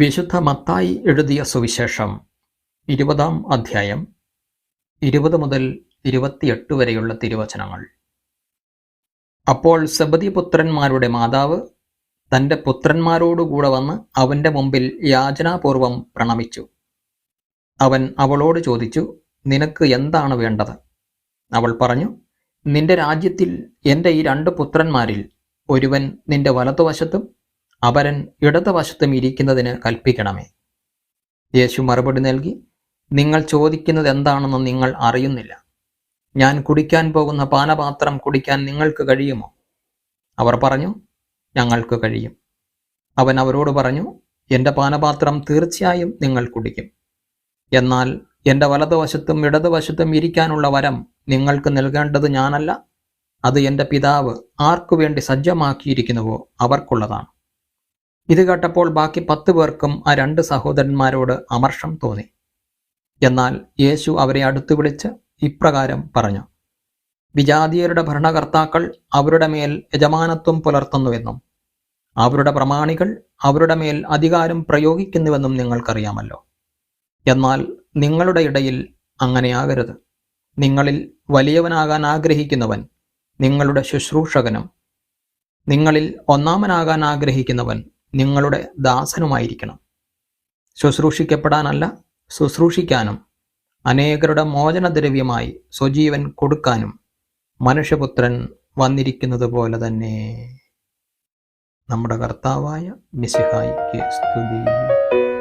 വിശുദ്ധ മത്തായി എഴുതിയ സുവിശേഷം ഇരുപതാം അധ്യായം ഇരുപത് മുതൽ ഇരുപത്തിയെട്ട് വരെയുള്ള തിരുവചനങ്ങൾ. അപ്പോൾ സബദി പുത്രന്മാരുടെ മാതാവ് തന്റെ പുത്രന്മാരോടുകൂടെ വന്ന് അവന്റെ മുമ്പിൽ യാചനാപൂർവം പ്രണമിച്ചു. അവൻ അവളോട് ചോദിച്ചു നിനക്ക് എന്താണ് വേണ്ടത്? അവൾ പറഞ്ഞു നിന്റെ രാജ്യത്തിൽ എന്റെ ഈ രണ്ട് പുത്രന്മാരിൽ ഒരുവൻ നിന്റെ വലതുവശത്തും അപരൻ ഇടതുവശത്തും ഇരിക്കുന്നതിന് കൽപ്പിക്കണമേ. യേശു മറുപടി നൽകി നിങ്ങൾ ചോദിക്കുന്നത് എന്താണെന്ന് നിങ്ങൾ അറിയുന്നില്ല. ഞാൻ കുടിക്കാൻ പോകുന്ന പാനപാത്രം കുടിക്കാൻ നിങ്ങൾക്ക് കഴിയുമോ? അവർ പറഞ്ഞു ഞങ്ങൾക്ക് കഴിയും. അവൻ അവരോട് പറഞ്ഞു എന്റെ പാനപാത്രം തീർച്ചയായും നിങ്ങൾ കുടിക്കും. എന്നാൽ എന്റെ വലതുവശത്തും ഇടതുവശത്തും ഇരിക്കാനുള്ള വരം നിങ്ങൾക്ക് നൽകേണ്ടത് ഞാനല്ല. അത് എന്റെ പിതാവ് ആർക്കു വേണ്ടി സജ്ജമാക്കിയിരിക്കുന്നുവോ അവർക്കുള്ളതാണ്. ഇത് കേട്ടപ്പോൾ ബാക്കി പത്ത് പേർക്കും ആ രണ്ട് സഹോദരന്മാരോട് അമർഷം തോന്നി. എന്നാൽ യേശു അവരെ അടുത്തു വിളിച്ച് ഇപ്രകാരം പറഞ്ഞു വിജാതീയരുടെ ഭരണകർത്താക്കൾ അവരുടെ മേൽ യജമാനത്വം പുലർത്തുന്നുവെന്നും അവരുടെ പ്രമാണികൾ അവരുടെ മേൽ അധികാരം പ്രയോഗിക്കുന്നുവെന്നും നിങ്ങൾക്കറിയാമല്ലോ. എന്നാൽ നിങ്ങളുടെ ഇടയിൽ അങ്ങനെയാകരുത്. നിങ്ങളിൽ വലിയവനാകാൻ ആഗ്രഹിക്കുന്നവൻ നിങ്ങളുടെ ശുശ്രൂഷകനും നിങ്ങളിൽ ഒന്നാമനാകാൻ ആഗ്രഹിക്കുന്നവൻ നിങ്ങളുടെ ദാസനുമായിരിക്കണം. ശുശ്രൂഷിക്കപ്പെടാനല്ല ശുശ്രൂഷിക്കാനും അനേകരുടെ മോചനദ്രവ്യമായി സ്വജീവൻ കൊടുക്കാനും മനുഷ്യപുത്രൻ വന്നിരിക്കുന്നത് പോലെ തന്നെ. നമ്മുടെ കർത്താവായ മിസിഹായിക്ക് സ്തുതി.